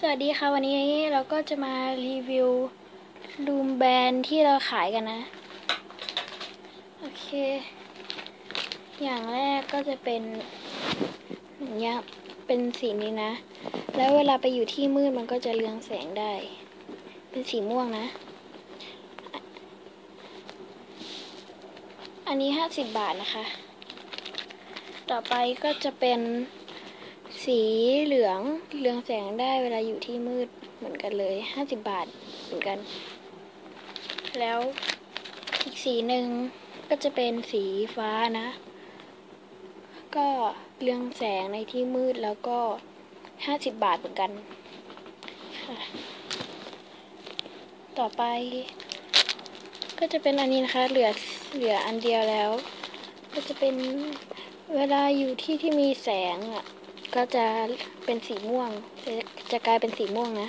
สวัสดีค่ะวันนี้เราก็จะมารีวิวลูมแบรนด์ที่เราขายกันนะ โอเค อย่างแรกก็จะเป็นอย่างเงี้ยเป็นสีนี้นะ แล้วเวลาไปอยู่ที่มืดมันก็จะเรืองแสงได้ เป็นสีม่วงนะ อันนี้ห้าสิบบาทนะคะ ต่อไปก็จะเป็น สีเหลืองเรืองแสงได้เวลาอยู่ที่มืดเหมือนกันเลยห้าสิบบาทเหมือนกัน แล้วอีกสีหนึ่งก็จะเป็นสีฟ้านะ ก็เรืองแสงในที่มืดแล้วก็ห้าสิบบาทเหมือนกันค่ะต่อไป ก็จะเป็นอันนี้นะคะ เหลือเหลืออันเดียวแล้ว ก็จะเป็นเวลาอยู่ที่ที่มีแสงอะ ก็จะเป็นสีม่วงจะจะกลายเป็นสีม่วงนะ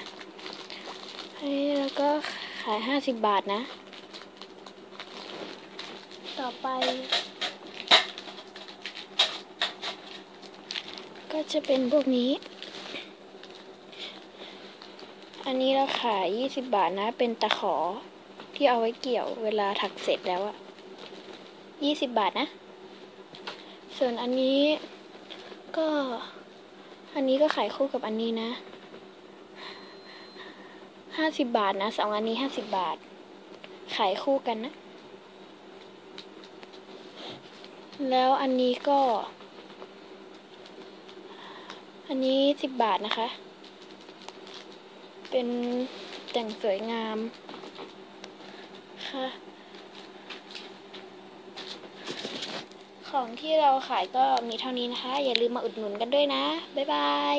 เฮ้แล้วก็ขายห้าสิบบาทนะ ต่อไป ก็จะเป็นพวกนี้ อันนี้เราขายยี่สิบบาทนะ เป็นตะขอที่เอาไว้เกี่ยวเวลาถักเสร็จแล้วอะยี่สิบบาทนะ ส่วนอันนี้ก็ อันนี้ก็ขายคู่กับอันนี้นะห้าสิบบาทนะสองอันนี้ห้าสิบบาท ขายคู่กันนะ แล้วอันนี้ก็ อันนี้สิบบาทนะคะ เป็นแต่งสวยงามค่ะ ของที่เราขายก็มีเท่านี้นะคะ อย่าลืมมาอุดหนุนกันด้วยนะ บ๊ายบาย